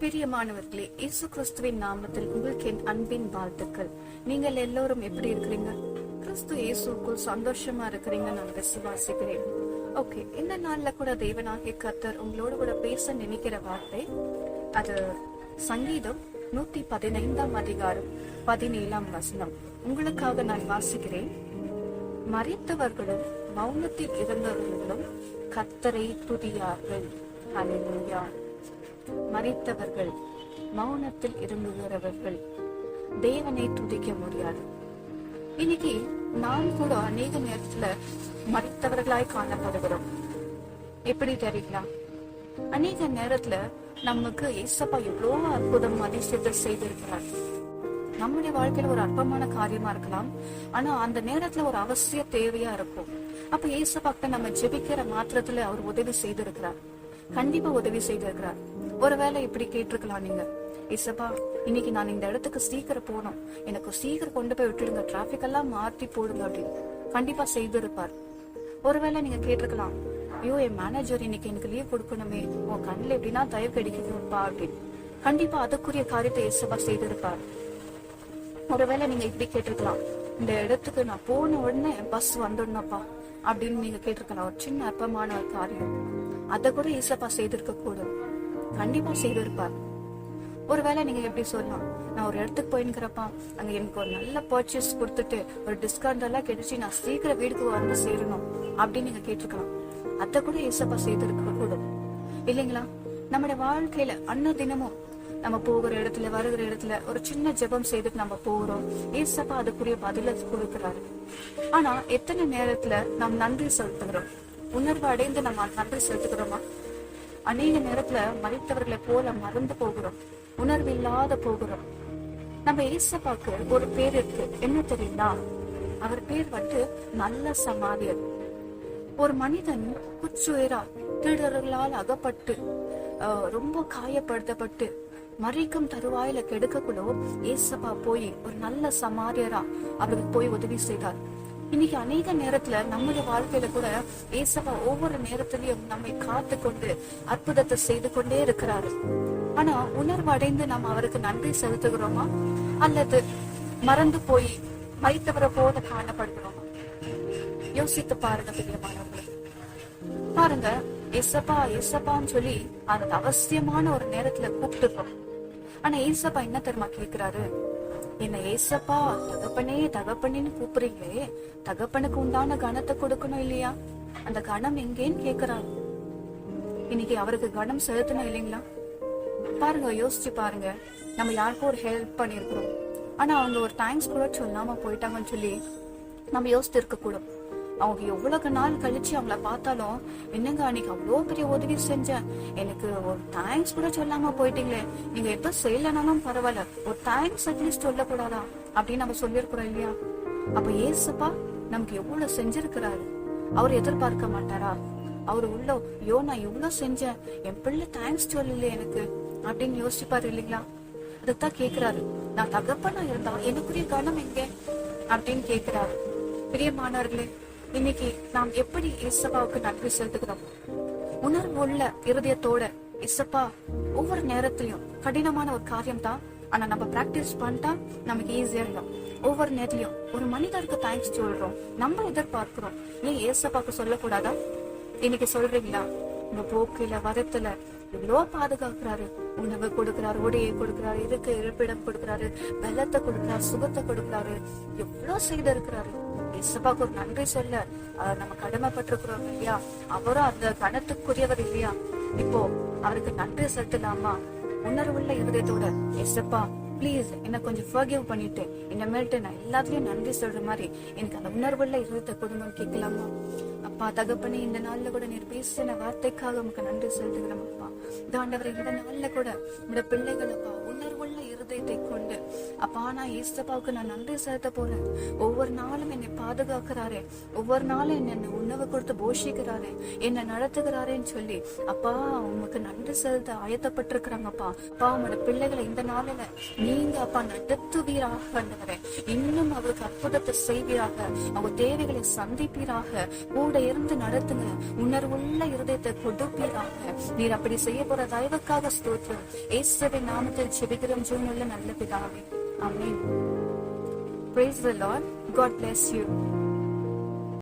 பிரியமானவர்களே இயேசு கிறிஸ்துவின் நாமத்தில் உங்களுக்கு என் அன்பின் வாழ்த்துக்கள். நீங்கள் எல்லோரும் எப்படி இருக்கிறீங்க? கிறிஸ்து இயேசுக்குள் சந்தோஷமா இருக்கிறீங்க நான் விசுவாசிக்கிறேன். ஓகே இந்த நாள்ல கூட தேவனாகிய கர்த்தர் உங்களோட கூட பேச நினைக்கிற வார்த்தை அது சங்கீதம் நூத்தி பதினைந்தாம் அதிகாரம் பதினேழாம் வசனம். உங்களுக்காக நான் வாசிக்கிறேன். மறித்தவர்களும் மௌனத்தில் இருந்தவர்களும் கத்தரை துதியார்கள். அலையா மறைத்தவர்கள் மௌனத்தில் இருந்துகிறவர்கள் தேவனை துதிக்க முடியாது. இன்னைக்கு நாம் கூட அநேக நேரத்துல மறைத்தவர்களாய் காணப்படுகிறோம். எப்படி தெரியுங்களா? அநேக நேரத்துல நமக்கு ஏசப்பா எவ்வளவு அற்புதம் அதிசயத்தை செய்திருக்கிறார். நம்முடைய வாழ்க்கையில ஒரு அற்பமான காரியமா இருக்கலாம். ஆனா அந்த நேரத்துல ஒரு அவசிய தேவையா இருக்கும். அப்ப ஏசப்பாக்கிட்ட நம்ம ஜெபிக்கிற மாத்திரத்துல அவர் உதவி செய்திருக்கிறார். கண்டிப்பா உதவி செய்திருக்கிறார். ஒருவேளை இப்படி கேட்டிருக்கலாம் நீங்க. இசப்பா இன்னைக்கு நான் இந்த இடத்துக்கு சீக்கிரம் போகணும். எனக்கு சீக்கிரம் கொண்டு போய் விட்டுடுங்க. டிராபிக் எல்லாம் மாத்தி போடுங்க அப்படின்னு. கண்டிப்பா செய்திருப்பார். ஒருவேளை நீங்க கேட்டிருக்கலாம். ஐயோ என் மேனேஜர் இன்னைக்கு எனக்கு லீவ் கொடுக்கணுமே. உன் கண்ணில் எப்படின்னா தயவு கிடைக்கணும்ப்பா அப்படின்னு. கண்டிப்பா அதுக்குரிய காரியத்தை இசப்பா செய்திருப்பார். ஒருவேளை நீங்க இப்படி கேட்டிருக்கலாம். இந்த இடத்துக்கு நான் போன உடனே பஸ் வந்துடணும்ப்பா அப்படின்னு நீங்க கேட்டிருக்கலாம். ஒரு சின்ன அற்பமான ஒரு காரியம். அதை கூட ஈசப்பா செய்திருக்க கூடும். கண்டிப்பா செய்திருப்பார். ஒருவேளை நீங்க எப்படி சொல்லலாம் நான் ஒரு இடத்துக்கு போயின்னுக்கிறப்பா அங்க எனக்கு ஒரு நல்ல பர்ச்சேஸ் கொடுத்துட்டு ஒரு டிஸ்கவுண்ட் எல்லாம் கிடைச்சி நான் சீக்கிரம் வீட்டுக்கு வந்து சேரணும் அப்படின்னு நீங்க கேட்டிருக்கலாம். அதை கூட ஈசப்பா செய்திருக்க கூடும். இல்லைங்களா? நம்முடைய வாழ்க்கையில அன்ன தினமும் நம்ம போகிற இடத்துல வருகிற இடத்துல ஒரு சின்ன ஜெபம் செய்துட்டு நம்ம போகிறோம். ஏசப்பா அதுக்குரிய பதில கொடுக்கிறாரு. ஆனா எத்தனை நேரத்துல நாம் நன்றி செலுத்துகிறோம்? உணர்வு அடைந்து நம்ம நன்றி செலுத்துகிறோமா? அநேக நேரத்துல மறைத்தவர்களை போல மறந்து போகிறோம். உணர்வு இல்லாத போகிறோம். நம்ம ஏசப்பாக்கு ஒரு பேர் இருக்கு. என்ன தெரியுமா? அவர் பேர் வந்து நல்ல சமாரியர். ஒரு மனிதன் குச்சுயரா திருடர்களால் அகப்பட்டு ஆஹ், ரொம்ப காயப்படுத்தப்பட்டு மறைக்கும் தருவாயில கெடுக்க கூட ஏசப்பா போய் ஒரு நல்ல சமாரியரா அவருக்கு போய் உதவி செய்தார். இன்னைக்கு அநேக நேரத்துல நம்முடைய வாழ்க்கையில கூட ஏசவா ஒவ்வொரு நேரத்திலையும் நம்மை காத்து கொண்டு அற்புதத்தை செய்து கொண்டே இருக்கிறாரு. ஆனா உணர்வு அடைந்து நம்ம அவருக்கு நன்றி செலுத்துகிறோமா? அல்லது மறந்து போய் மைத்தவரை போல காணப்படுகிறோமா? யோசித்து பாருங்க பிரியமானவர்களே. பாருங்க எசப்பா எசப்பான்னு சொல்லி அந்த அவசியமான ஒரு நேரத்துல கூப்பிட்டுருக்கோம். ஆனா ஏசப்பா என்ன தெரியுமா கேட்கிறாரு? என்ன ஏசப்பா தகப்பனே தகப்பனேன்னு கூப்பிடுறீங்களே தகப்பனுக்கு உண்டான கணத்தை கொடுக்கணும் இல்லையா? அந்த கணம் எங்கேன்னு கேக்குறாரு. இன்னைக்கு அவருக்கு கணம் செலுத்தணும் இல்லைங்களா? பாருங்க யோசிச்சு பாருங்க. நம்ம யாருக்கும் ஒரு ஹெல்ப் பண்ணிருக்கிறோம் ஆனா அவங்க ஒரு தேங்க்ஸ் கூட சொல்லாம போயிட்டாங்கன்னு சொல்லி நம்ம யோசித்து இருக்க கூடும். அவங்க எவ்வளவு நாள் கழிச்சு அவங்கள பார்த்தாலும் என்னங்க அன்னைக்கு அவ்வளோ பெரிய உதவி செஞ்சேன் எனக்கு ஒரு தேங்க்ஸ் கூட சொல்லாம போயிட்டீங்களே. நீங்க எப்ப செய்யலனாலும் பரவாயில்ல. ஒரு தேங்க்ஸ் அட்லீஸ்ட் சொல்லக்கூடாதா? அப்படின்னு நம்ம சொல்லியிருக்கிறோம் இல்லையா? அப்ப ஏசப்பா நமக்கு எவ்வளவு செஞ்சிருக்கிறாரு. அவர் எதிர்பார்க்க மாட்டாரா? அவர் உள்ள ஐயோ நான் இவ்வளவு செஞ்சேன். என் பிள்ளை தேங்க்ஸ் சொல்லல எனக்கு. அப்படின்னு யோசிச்சுப்பாரு இல்லைங்களா? அதுதான் கேக்குறாரு. நான் தகப்பனா இருந்தா எனக்குரிய கணம் எங்க? அப்படின்னு கேக்குறாரு. பிரியமானவர்களே இன்னைக்கு நாம் எப்படி இசப்பாவுக்கு நன்றி செலுத்துகிறோம்? உணர்வு உள்ள இருதயத்தோட இசப்பா ஒவ்வொரு நேரத்திலையும் கடினமான ஒரு காரியம் தான் ஆனா நம்ம பிராக்டிஸ் பண்ணிட்டா நமக்கு ஈஸியா இருக்கும் ஒவ்வொரு நேரத்திலையும் ஒரு மனிதருக்கு தேங்க்ஸ் சொல்றோம். நம்ம எதிர்பார்க்கிறோம். ஏன் ஏசப்பாக்கு சொல்லக்கூடாதா? இன்னைக்கு சொல்றீங்களா? உங்க போக்கில வரத்துல இவ்வளோ பாதுகாக்கிறாரு. உணவு கொடுக்கிறாரு உடையை கொடுக்கிறாரு இதுக்கு இருப்பிடம் கொடுக்கிறாரு வெள்ளத்தை கொடுக்கிறாரு சுகத்தை கொடுக்கிறாரு. எவ்வளவு செய்திருக்கிறாரு. இசப்பாக்கு ஒரு நன்றி சொல்ல நம்ம கடமைப்பட்டிருக்கிறோம் இல்லையா? அவரும் அந்த கணத்துக்குரியவர் இல்லையா? இப்போ அவருக்கு நன்றி செலுத்தலாமா? உணர்வுள்ள இருதயத்தோட எசப்பா ப்ளீஸ் என்ன கொஞ்சம் ஃபர்கிவ் பண்ணிட்டு இனிமேல்ட்டு நான் எல்லாத்துலயும் நன்றி சொல்ற மாதிரி எனக்கு அந்த உணர்வுள்ள இருதயத்தை கொடுங்கன்னு கேட்கலாமா? அப்பா தகப்பனே இந்த நாள்ல கூட நீர் பேசின வார்த்தைக்காக உமக்கு நன்றி செலுத்துகிறோம் அப்பா. தாண்டவரை இந்த நாள்ல கூட இந்த பிள்ளைகள் உணர்வுள்ள இருதயத்தை கொண்டு அப்பா நான் ஏசப்பாவுக்கு நான் நன்றி செலுத்த போறேன். ஒவ்வொரு நாளும் என்னை பாதுகாக்கிறாரே. ஒவ்வொரு நாளும் என்னை உணவு கொடுத்து போஷிக்கிறாரே. என்னை நடத்துகிறாரேன்னு சொல்லி அப்பா உமக்கு நன்றி செலுத்த ஆயத்தப்பட்டிருக்கிறாங்கப்பா. அப்பா உங்களோட பிள்ளைகளை இந்த நாளில நீங்க அப்பா நடத்துவீராக ஆண்டவரே இன்னும் அவருக்கு அற்புதத்தை செய்வீராக. அவங்க தேவைகளை சந்திப்பீராக. கூட இருந்து நடத்துங்க. உணர்வுள்ள இருதயத்தை கொடுப்பீராக. நீர் அப்படி செய்ய போற தயவுக்காக ஸ்தோத்திரம் ஏசுவின் நாமத்தில் செபிக்கிறோம் ஜீவனுள்ள நல்ல பிதாவே Ameen Praise the Lord. God bless you.